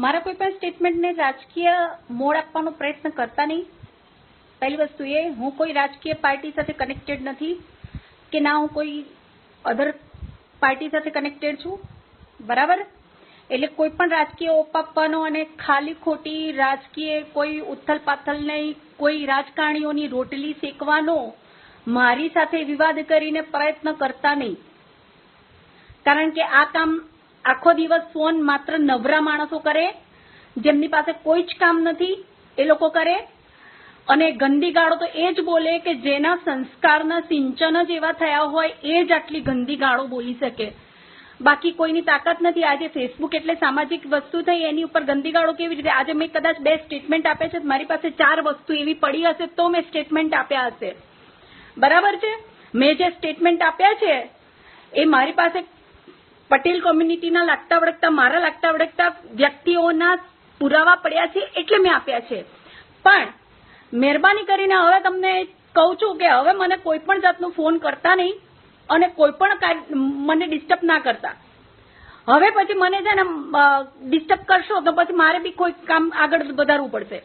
મારા કોઈ પણ સ્ટેટમેન્ટને રાજકીય મોડ આપવાનો પ્રયત્ન કરતા નહીં. પહેલી વસ્તુ એ, હું કોઈ રાજકીય પાર્ટી સાથે કનેક્ટેડ નથી કે ના હું કોઈ અધર પાર્ટી સાથે કનેક્ટેડ છું. બરાબર? એટલે કોઈ પણ રાજકીય ઓપ આપવાનો અને ખાલી ખોટી રાજકીય કોઈ ઉથલ પાથલ નહીં, કોઈ રાજકારણીઓની રોટલી શેકવાનો મારી સાથે વિવાદ કરીને પ્રયત્ન કરતા નહીં. કારણ કે આ કામ આખો દિવસ ફોન માત્ર નવરા માણસો કરે, જેમની પાસે કોઈ જ કામ નથી, એ લોકો કરે. અને ગંદી ગાળો તો એ જ બોલે કે જેના સંસ્કારના સિંચન જ એવા થયા હોય, એ જ આટલી ગંદી ગાળો બોલી શકે. બાકી કોઈની તાકાત નથી. આજે ફેસબુક એટલે સામાજિક વસ્તુ થઈ, એની ઉપર ગંદી ગાળો કેવી રીતે? આજે મેં કદાચ બે સ્ટેટમેન્ટ આપ્યા છે, મારી પાસે ચાર વસ્તુ એવી પડી હશે તો મેં સ્ટેટમેન્ટ આપ્યા હશે. બરાબર છે? મેં જે સ્ટેટમેન્ટ આપ્યા છે, એ મારી પાસે પટેલ કોમ્યુનિટીના લાગતા વળગતા મારા લાગતા વળગતા વ્યક્તિઓના પુરાવા પડ્યા છે એટલે મેં આપ્યા છે. પણ મહેરબાની કરીને હવે તમને કહું છું કે હવે મને કોઈ પણ જાતનો ફોન કરતા નહીં અને કોઈ પણ મને ડિસ્ટર્બ ના કરતા. હવે પછી મને છે ને ડિસ્ટર્બ કરશો તો પછી મારે બી કોઈ કામ આગળ વધારવું પડશે.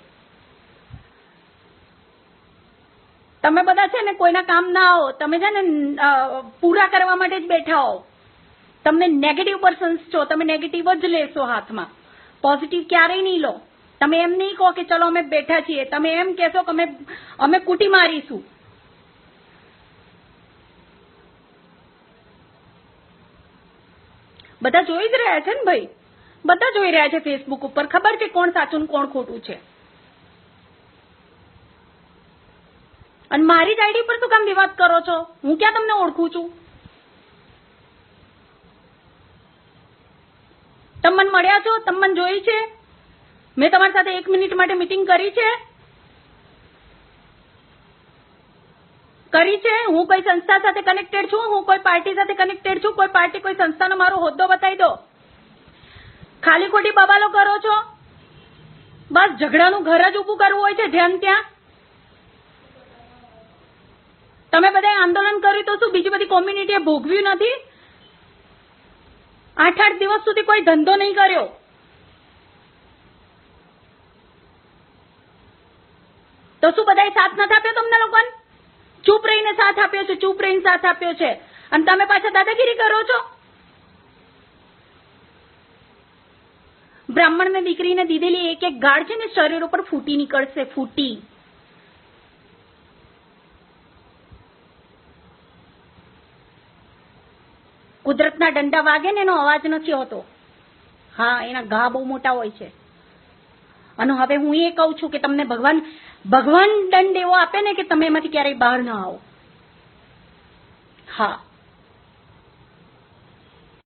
તમે બધા છે ને કોઈના કામ ના આવો. તમે છે ને પૂરા કરવા માટે જ બેઠા હો. તમને નેગેટિવ પર્સન્સ છો, તમે નેગેટિવ જ લેશો હાથમાં. પોઝિટિવ ક્યારેય નહીં લો. તમે એમ નહીં કહો કે ચલો અમે બેઠા છીએ. તમે એમ કહેશો કે અમે અમે કૂટી મારીશું. બધા જોઈ જ રહ્યા છે ને ભાઈ? બધા જોઈ રહ્યા છે ફેસબુક ઉપર. ખબર છે કોણ સાચું ને કોણ ખોટું છે? અને મારી જ આઈડી પર શું કામ વિવાદ કરો છો? હું ક્યાં તમને ઓળખું છું? તમે મને મળ્યા છો, તમે મને જોઈ છે. મેં તમારી સાથે એક મિનિટ માટે મીટિંગ કરી છે. કરી છે. હું કોઈ સંસ્થા સાથે કનેક્ટેડ છું, હું કોઈ પાર્ટી સાથે કનેક્ટેડ છું, કોઈ પાર્ટી કોઈ સંસ્થાનો મારો હોદ્દો બતાવી દો. ખાલી ખોટી બબાલો કરો છો. બસ ઝઘડાનું ઘર જ ઊભું કરવું હોય છે જેમ ત્યાં તમે બધાએ આંદોલન કર્યું તો શું બીજી બધી કોમ્યુનિટીએ ભોગવ્યું નથી? આઠ આઠ દિવસ સુધી કોઈ ધંધો નહીં કર્યો. તો શું બધાએ સાથ નથી આપ્યો તમને લોકોને? ચૂપ રહીને સાથ આપ્યો છે, ચૂપ રહીને સાથ આપ્યો છે. અને તમે પાછા દાદાગીરી કરો છો? બ્રાહ્મણને દીકરીને દીધેલી એક એક ગાઢ છે ને શરીર ઉપર ફૂટી નીકળશે, ફૂટી. કુદરતના દંડા વાગે ને એનો અવાજ નથી હોતો. હા, એના ઘા બહુ મોટા હોય છે. અને હવે હું એ કહું છું કે તમને ભગવાન ભગવાન દંડ એવો આપે ને કે તમે એમાંથી ક્યારેય બહાર ના આવો. હા.